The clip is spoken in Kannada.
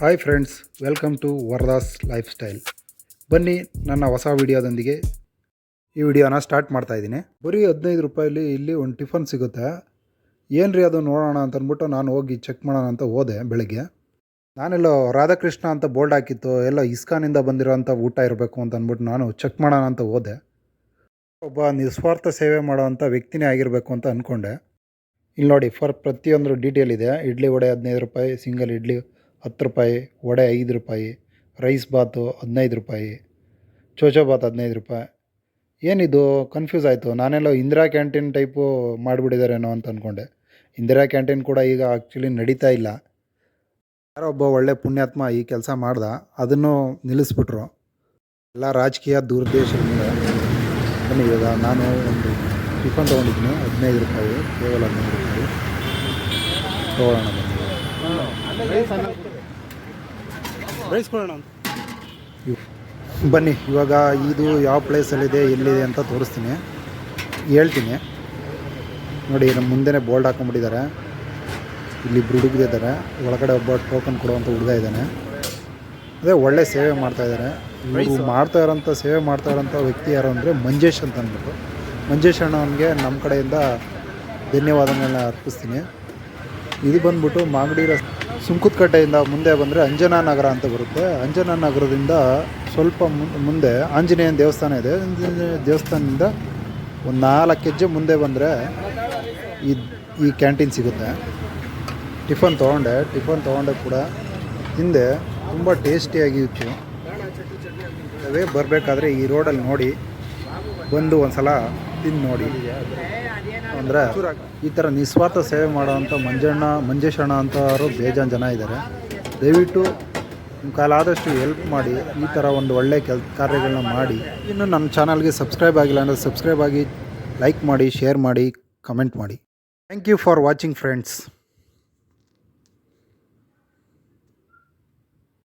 Hi friends welcome to Varadas lifestyle ಬನ್ನಿ ನನ್ನ ಹೊಸ ವಿಡಿಯೋದೊಂದಿಗೆ. ಈ ವಿಡಿಯೋನ ಸ್ಟಾರ್ಟ್ ಮಾಡ್ತಾ ಇದ್ದೀನಿ. ಬರೀ ಹದಿನೈದು ರೂಪಾಯಲ್ಲಿ ಇಲ್ಲಿ ಒಂದು ಟಿಫನ್ ಸಿಗುತ್ತೆ. ಏನು ರೀ ಅದು ನೋಡೋಣ ಅಂತ ಅಂದ್ಬಿಟ್ಟು ನಾನು ಹೋಗಿ ಚೆಕ್ ಮಾಡೋಣ ಅಂತ ಹೋದೆ ಬೆಳಗ್ಗೆ. ನಾನೆಲ್ಲೋ ರಾಧಾಕೃಷ್ಣ ಅಂತ ಬೋರ್ಡ್ ಹಾಕಿತ್ತು, ಎಲ್ಲ ಇಸ್ಕಾನಿಂದ ಬಂದಿರೋಂಥ ಊಟ ಇರಬೇಕು ಅಂತ ಅಂದ್ಬಿಟ್ಟು ನಾನು ಚೆಕ್ ಮಾಡೋಣ ಅಂತ ಹೋದೆ. ಒಬ್ಬ ನಿಸ್ವಾರ್ಥ ಸೇವೆ ಮಾಡೋವಂಥ ವ್ಯಕ್ತಿನೇ ಆಗಿರಬೇಕು ಅಂತ ಅಂದ್ಕೊಂಡೆ ಇಲ್ಲಿ ನೋಡಿ ಫಾರ್ ಪ್ರತಿಯೊಂದು ಡೀಟೇಲ್ ಇದೆ. ಇಡ್ಲಿ ವಡೆ ಹದಿನೈದು ರೂಪಾಯಿ ಸಿಂಗಲ್ ಇಡ್ಲಿ ಹತ್ತು ರೂಪಾಯಿ, ವಡೆ ಐದು ರೂಪಾಯಿ ರೈಸ್ ಬಾತು ಹದಿನೈದು ರೂಪಾಯಿ ಚೋಚೋ ಬಾತ್ ಹದಿನೈದು ರೂಪಾಯಿ. ಏನಿದು? ಕನ್ಫ್ಯೂಸ್ ಆಯಿತು. ನಾನೆಲ್ಲ ಇಂದಿರಾ ಕ್ಯಾಂಟೀನ್ ಟೈಪು ಮಾಡಿಬಿಟ್ಟಿದ್ದಾರೇನೋ ಅಂತ ಅಂದ್ಕೊಂಡೆ ಇಂದಿರಾ ಕ್ಯಾಂಟೀನ್ ಕೂಡ ಈಗ ಆ್ಯಕ್ಚುಲಿ ನಡೀತಾ ಇಲ್ಲ. ಯಾರೋ ಒಬ್ಬ ಒಳ್ಳೆ ಪುಣ್ಯಾತ್ಮ ಈ ಕೆಲಸ ಮಾಡ್ದ, ಅದನ್ನು ನಿಲ್ಲಿಸ್ಬಿಟ್ರು. ಎಲ್ಲ ರಾಜಕೀಯ ದುರುದ್ದೇಶದಿಂದ ಬನ್ನಿ ನಾನು ಒಂದು ಟಿಫನ್ ತೊಗೊಂಡಿದ್ದೀನಿ, ಹದಿನೈದು ರೂಪಾಯಿ, ಕೇವಲ ಹದಿನೈದು ರೂಪಾಯಿ. ತೊಗೊಳ್ಳೋಣ ಇವ್- ಬನ್ನಿ ಇವಾಗ ಇದು ಯಾವ ಪ್ಲೇಸಲ್ಲಿದೆ ಎಲ್ಲಿದೆ ಅಂತ ತೋರಿಸ್ತೀನಿ. ಹೇಳ್ತೀನಿ. ನೋಡಿ ನಮ್ಮ ಮುಂದೆನೇ ಬೋಲ್ಡ್ ಹಾಕೊಂಡ್ಬಿಟ್ಟಿದ್ದಾರೆ. ಇಲ್ಲಿ ಇಬ್ಬರು ಹುಡುಗಿದ್ದಾರೆ ಒಳಗಡೆ ಒಬ್ಬ ಟೋಕನ್ ಕೊಡುವಂಥ ಹುಡುಗ ಇದ್ದಾನೆ. ಅದೇ ಒಳ್ಳೆ ಸೇವೆ ಮಾಡ್ತಾ ಇದ್ದಾರೆ. ಇವರು ಮಾಡ್ತಾ ಇರೋಂಥ ಸೇವೆ ಮಾಡ್ತಾ ಇರೋಂಥ ವ್ಯಕ್ತಿ ಯಾರು ಅಂದರೆ ಮಂಜೇಶ್ ಅಂತ ಅಂದ್ಬಿಟ್ಟು. ಮಂಜೇಶ್ ಅಣ್ಣವನಿಗೆ ನಮ್ಮ ಕಡೆಯಿಂದ ಧನ್ಯವಾದಗಳನ್ನ ಅರ್ಪಿಸ್ತೀನಿ. ಇದು ಬಂದ್ಬಿಟ್ಟು ಮಾಗಡಿ ರಸ್ ಸುಂಕುತ್ಕಟ್ಟೆಯಿಂದ ಮುಂದೆ ಬಂದರೆ ಅಂಜನಾ ನಗರ ಅಂತ ಬರುತ್ತೆ. ಅಂಜನಾ ನಗರದಿಂದ ಸ್ವಲ್ಪ ಮುಂದೆ ಆಂಜನೇಯನ ದೇವಸ್ಥಾನ ಇದೆ. ಆಂಜನೇಯ ದೇವಸ್ಥಾನದಿಂದ ಒಂದು ನಾಲ್ಕು ಹೆಜ್ಜೆ ಮುಂದೆ ಬಂದರೆ ಈ ಈ ಕ್ಯಾಂಟೀನ್ ಸಿಗುತ್ತೆ. ಟಿಫನ್ ತೊಗೊಂಡೆ. ಟಿಫನ್ ತೊಗೊಂಡೆ ಕೂಡ. ಹಿಂದೆ ತುಂಬ ಟೇಸ್ಟಿಯಾಗಿತ್ತು ಅವೇ ಬರಬೇಕಾದ್ರೆ ಈ ರೋಡಲ್ಲಿ ನೋಡಿ. ಬಂದು ಒಂದು ಸಲ ತಿಂದು ನೋಡಿ. ಅಂದರೆ ಈ ಥರ ನಿಸ್ವಾರ್ಥ ಸೇವೆ ಮಾಡೋವಂಥ ಮಂಜಣ್ಣ ಮಂಜೇಶಣ್ಣ ಅಂತವರು ಬೇಜಾನ್ ಜನ ಇದ್ದಾರೆ ದಯವಿಟ್ಟು ನಿಮ್ಮ ಕಾಲಾದಷ್ಟು ಹೆಲ್ಪ್ ಮಾಡಿ ಈ ಥರ ಒಂದು ಒಳ್ಳೆ ಕೆಲ್ ಕಾರ್ಯಗಳನ್ನ ಮಾಡಿ. ಇನ್ನು ನಮ್ಮ ಚಾನಲ್ಗೆ ಸಬ್ಸ್ಕ್ರೈಬ್ ಆಗಿಲ್ಲ ಅಂದರೆ ಸಬ್ಸ್ಕ್ರೈಬ್ ಆಗಿ ಲೈಕ್ ಮಾಡಿ ಶೇರ್ ಮಾಡಿ ಕಮೆಂಟ್ ಮಾಡಿ. Thank you for watching friends